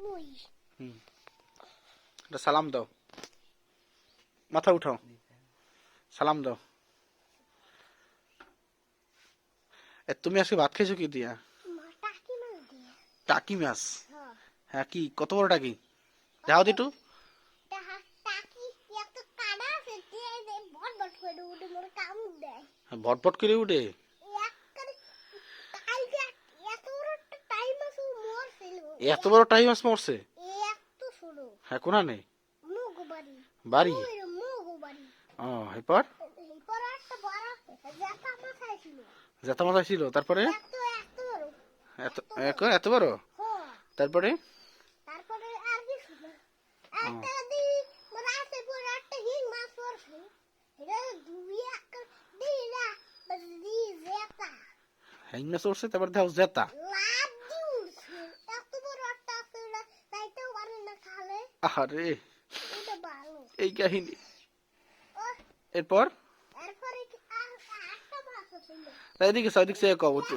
মুই হুম। এটা সালাম দাও। মাথা উঠাও। সালাম দাও। এ তুমি আজকে ভাত খেয়েছো কি দিয়া? টাকি মাছ হ্যাঁ। হ্যাঁ কি? কত বড় টাকি? যাও দিটু। তাহা টাকি এত কাটা আছে দিয়ে দে বট বট করে উঠে মোর কামড় দেয় ভটভট করে উঠে একবারে কালকে এত বড় একটা টাইম আছে মোর ছিল এত বড় টাইম মাছ মরছে? হ্যাঁ কোনা নেই? বাড়ি? ও এরপর? জাতা মাথা ছিল। তারপরে? এত এত বড়। তারপরে? জেতা হ্যাং মাছ উঠছে তারপরে দেখো জেতা লাভ দি উঠছে এত বড় একটা আছে এটা তাইতেও পারে না এটা এই কাহিনী। এরপর? এদিকে সাইদিক সে কব মাছ।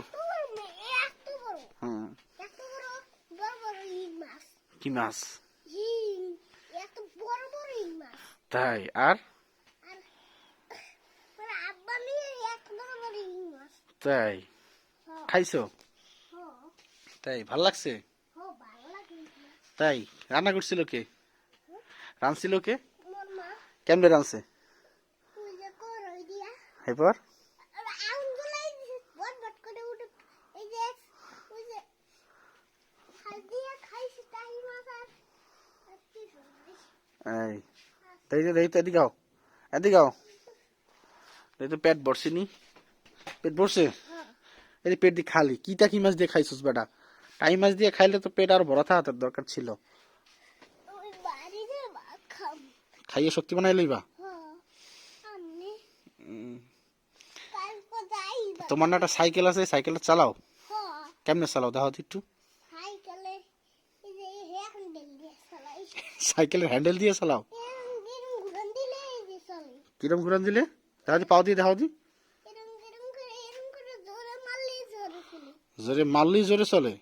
কি মাছ? তাই আর? তাই। খাইছো? তাই ভালো লাগছে? তাই? রান্না করছিল কে? রানছিল কে? কেমনে দিয়া। এরপর? এই তাই তো তো এদিকে আও এদিকে আও। তো পেট ভরছে নি। পেট ভরছে? হ্যাঁ। এই পেট দিয়ে খালি কিটা কি মাছ দিয়ে খাইছিস বেটা? টাই মাছ দিয়ে খাইলে তো পেট আর ভরা থাকার দরকার ছিল। খাইয়ে শক্তি বানাই লইবা? হ্যাঁ তোমার না একটা সাইকেল আছে সাইকেলটা চালাও। হ্যাঁ। কেমনে চালাও দেখো একটু। সাইকেলে সাইকেলের হ্যান্ডেল দিয়ে চালাও? কিরম ঘুরান দিলে? দেখো দি পাও দিয়ে দেখো দি। জোরে মারলেই জোরে চলে?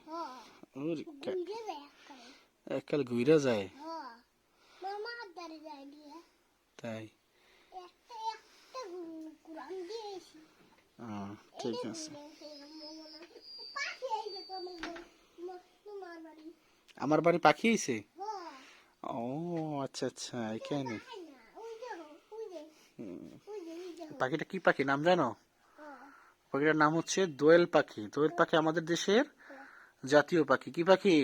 কা- ঘুরে যায়। হ্যাঁ তাই? ঠিক আছে। আমার বাড়ি পাখি আইছে হ্যাঁ। ও আচ্ছা আচ্ছা এখানে। পাখিটা কি পাখি? নাম জানো? হ্যাঁ। পাখিটার নাম হচ্ছে দোয়েল পাখি। দোয়েল পাখি। আমাদের দেশের জাতীয় পাখি কি পাখি